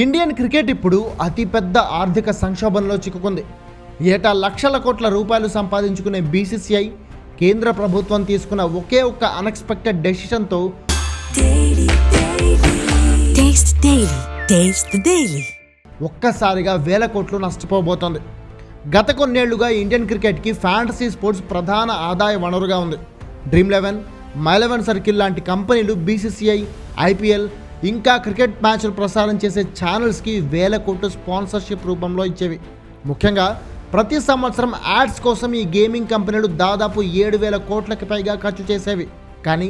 Indian cricket ఇప్పుడు అతిపెద్ద ఆర్థిక సంక్షోభంలో చిక్కుకుంది. ఏటా లక్షల కోట్ల రూపాయలు సంపాదించుకునే బీసీసీఐ కేంద్ర ప్రభుత్వం తీసుకున్న ఒకే ఒక్క అన్ఎక్స్పెక్టెడ్ డెసిషన్తో. ఒక్కసారిగా వేల కోట్లు నష్టపోబోతోంది. గత కొన్నేళ్ళుగా ఇండియన్ క్రికెట్కి ఫ్యాంటసీ స్పోర్ట్స్ ప్రధాన ఆదాయ వనరుగా ఉంది. Dream Eleven My Eleven Circle లాంటి కంపెనీలు బీసీసీఐ ఐపీఎల్ ఇంకా క్రికెట్ మ్యాచ్లు ప్రసారం చేసే ఛానల్స్కి వేల కోట్లు స్పాన్సర్షిప్ రూపంలో ఇచ్చేవి. ముఖ్యంగా ప్రతి సంవత్సరం యాడ్స్ కోసం ఈ గేమింగ్ కంపెనీలు దాదాపు ఏడు వేల కోట్లకి పైగా ఖర్చు చేసేవి. కానీ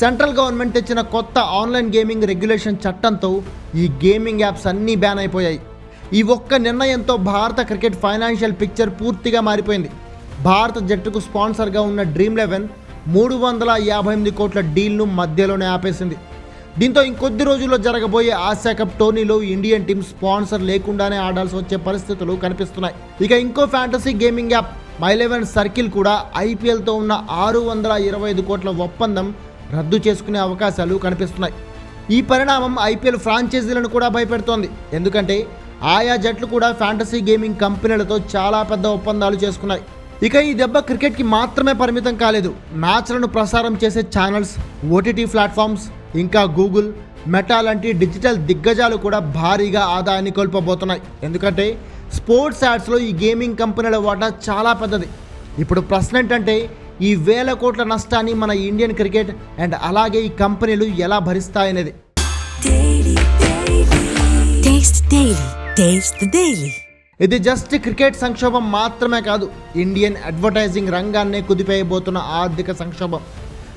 సెంట్రల్ గవర్నమెంట్ తెచ్చిన కొత్త ఆన్లైన్ గేమింగ్ రెగ్యులేషన్ చట్టంతో ఈ గేమింగ్ యాప్స్ అన్నీ బ్యాన్ అయిపోయాయి. ఈ ఒక్క నిర్ణయంతో భారత క్రికెట్ ఫైనాన్షియల్ పిక్చర్ పూర్తిగా మారిపోయింది. భారత జట్టుకు స్పాన్సర్గా ఉన్న డ్రీమ్ లెవెన్ మూడు వందల యాభై ఎనిమిది కోట్ల డీల్ను మధ్యలోనే ఆపేసింది. దీంతో ఇంకొద్ది రోజుల్లో జరగబోయే ఆసియా కప్ టోర్నీలో ఇండియన్ టీం స్పాన్సర్ లేకుండానే ఆడాల్సి వచ్చే పరిస్థితులు కనిపిస్తున్నాయి. ఇక ఇంకో fantasy gaming app My Eleven Circle కూడా ఐపీఎల్తో ఉన్న ఆరు వందల ఇరవై ఐదు కోట్ల ఒప్పందం రద్దు చేసుకునే అవకాశాలు కనిపిస్తున్నాయి. ఈ పరిణామం ఐపీఎల్ ఫ్రాంచైజీలను కూడా భయపెడుతోంది. ఎందుకంటే ఆయా జట్లు కూడా ఫ్యాంటసీ గేమింగ్ కంపెనీలతో చాలా పెద్ద ఒప్పందాలు చేసుకున్నాయి. ఇక ఈ దెబ్బ క్రికెట్కి మాత్రమే పరిమితం కాలేదు. మ్యాచ్లను ప్రసారం చేసే ఛానల్స్ ఓటీటీ ప్లాట్ఫామ్స్ ఇంకా గూగుల్ మెటా లాంటి డిజిటల్ దిగ్గజాలు కూడా భారీగా ఆదాయాన్ని కోల్పోబోతున్నాయి. ఎందుకంటే స్పోర్ట్స్ యాడ్స్లో ఈ గేమింగ్ కంపెనీల వాటా చాలా పెద్దది. ఇప్పుడు ప్రశ్న ఏంటంటే ఈ వేల కోట్ల నష్టాన్ని మన ఇండియన్ క్రికెట్ అండ్ అలాగే ఈ కంపెనీలు ఎలా భరిస్తాయనేది. ఇది జస్ట్ క్రికెట్ సంక్షోభం మాత్రమే కాదు ఇండియన్ అడ్వర్టైజింగ్ రంగాన్నే కుదిపేయబోతున్న ఆర్థిక సంక్షోభం.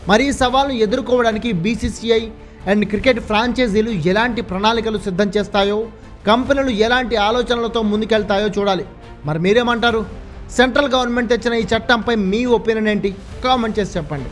మరి ఈ సవాల్ను ఎదుర్కోవడానికి బీసీసీఐ అండ్ క్రికెట్ ఫ్రాంచైజీలు ఎలాంటి ప్రణాళికలు సిద్ధం చేస్తాయో కంపెనీలు ఎలాంటి ఆలోచనలతో ముందుకెళ్తాయో చూడాలి. మరి మీరేమంటారు? సెంట్రల్ గవర్నమెంట్ తెచ్చిన ఈ చట్టంపై మీ ఒపీనియన్ ఏంటి? కామెంట్ చేసి చెప్పండి.